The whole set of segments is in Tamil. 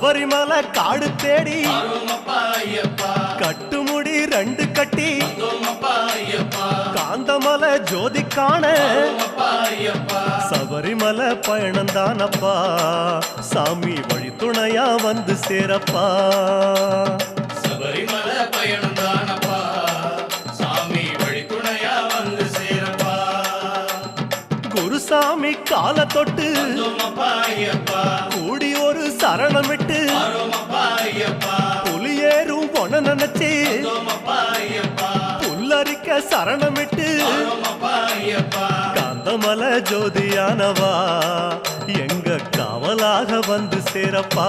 காடு தேடி கட்டுமுடி ரெண்டு கட்டி காந்தமலை ஜோதி காண சபரிமலை பயணந்தானப்பா. சாமி வழி துணையா வந்து சேரப்பா. சபரிமலை பயணம் தானப்பா சாமி வழித்துணையா வந்து சேரப்பா. குருசாமி கால தொட்டு சரணமிட்டு வரோமப்பா புலியேறும் பொன நினைச்சு புல்லரிக்க சரணமிட்டு வரோமப்பா ஜோதியானவா எங்க காவலாக வந்து சேரப்பா.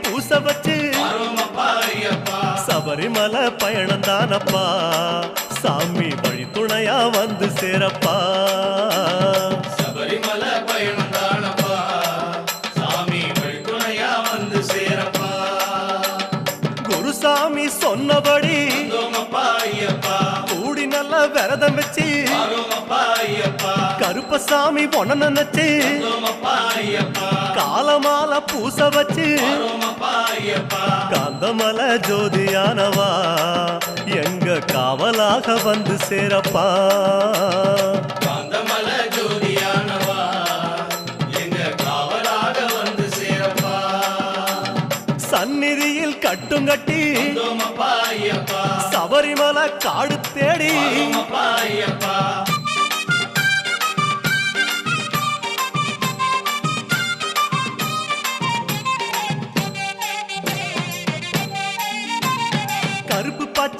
பூச வச்சு சபரிமலை பயணம் தானப்பா. சாமி வழி துணையா வந்து சேரப்பா. சபரிமலை பயணம் தானப்பா. சாமி வழித்துணையா வந்து சேரப்பா. குருசாமி சொன்னபடி விரதம் வச்சு கருப்பசாமி பொண்ண நினைச்சு காலமால பூச வச்சு காந்தமலை ஜோதியானவா எங்க காவலாக வந்து சேரப்பா. காந்தமல ஜோதியானவா எங்க காவலாக வந்து சேரப்பா. சந்நிதியில் கட்டுங்கட்டி வந்தோமப்பா ஐயப்பா சபரிமலை காடு தேடி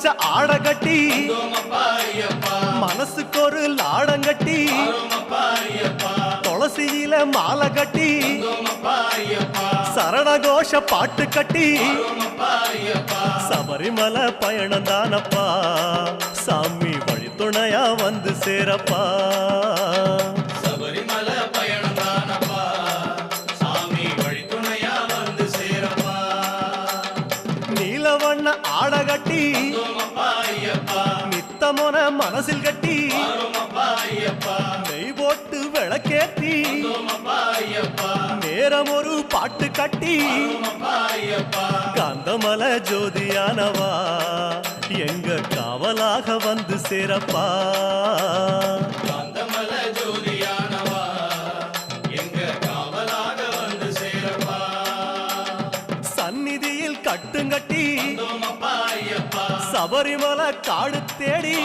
வச்ச பச்சை மனசுக்கு ஒரு லாடங்கட்டி. துளசியில மாலை கட்டி. சரணகோஷ பாட்டு கட்டி. சபரிமலை பயணம் தானப்பா. சாமி வழித்துணையா வந்து சேரப்பா. நேரம் ஒரு பாட்டு கட்டி காந்தமல ஜோதியானவா. எங்க காவலாக வந்து சேரப்பா. காந்தமல ஜோதியானவா. எங்க காவலாக வந்து சேரப்பா. சந்நிதியில் கட்டுங்கட்டி சபரிமலை காடு தேடி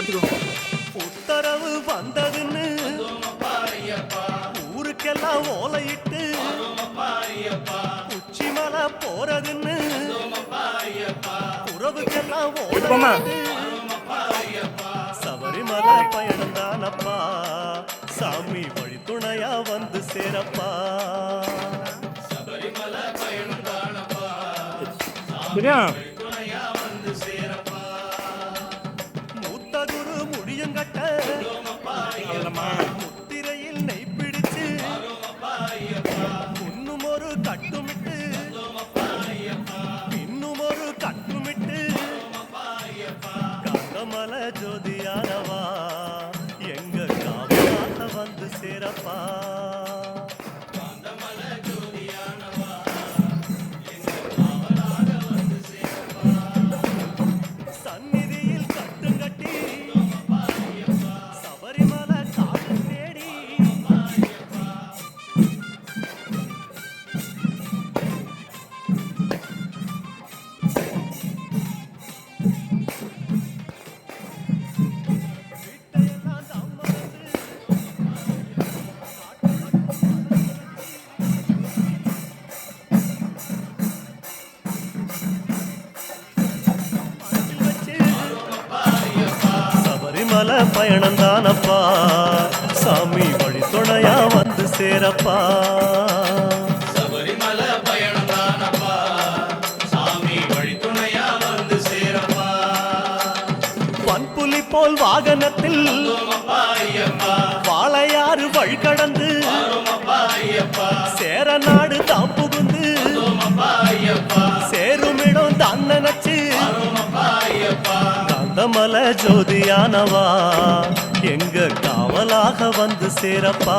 படுத்துக்கோ உத்தரவு வந்ததுன்னு ஊருக்கெல்லாம் ஓலையிட்டு ஐயப்பா உச்சிமலை போறதுன்னு உறவுக்கெல்லாம்? ஓலையிட்டு சபரிமலை பயணம் தானப்பா. சாமி வழி துணையா வந்து சேரப்பா. சபரிமலை பயணம் தானப்பா சரியா முத்திரையில் நெய் பிடிச்சு. இன்னும் ஒரு கட்டுமிட்டு. இன்னும் ஒரு கட்டுமிட்டு. வரோமப்பா கந்தமல ஜோதியானவா? எங்க காவலாக வந்து சேரப்பா? பயணம் தானப்பா. சாமி வழி துணையா வந்து சேரப்பா. சபரிமலை பயணம் தானப்பா. சாமி வழித்துணையா வந்து சேரப்பா. பன்புலி போல் வாகனத்தில் வாழையாறு வழி கடந்து சேர நாடு தாம் புகுந்து சேருமிடம் தான் நினைச்சு ஓமப்பா ஐயப்பா ஜோதியானவா? எங்க காவலாக வந்து சேரப்பா?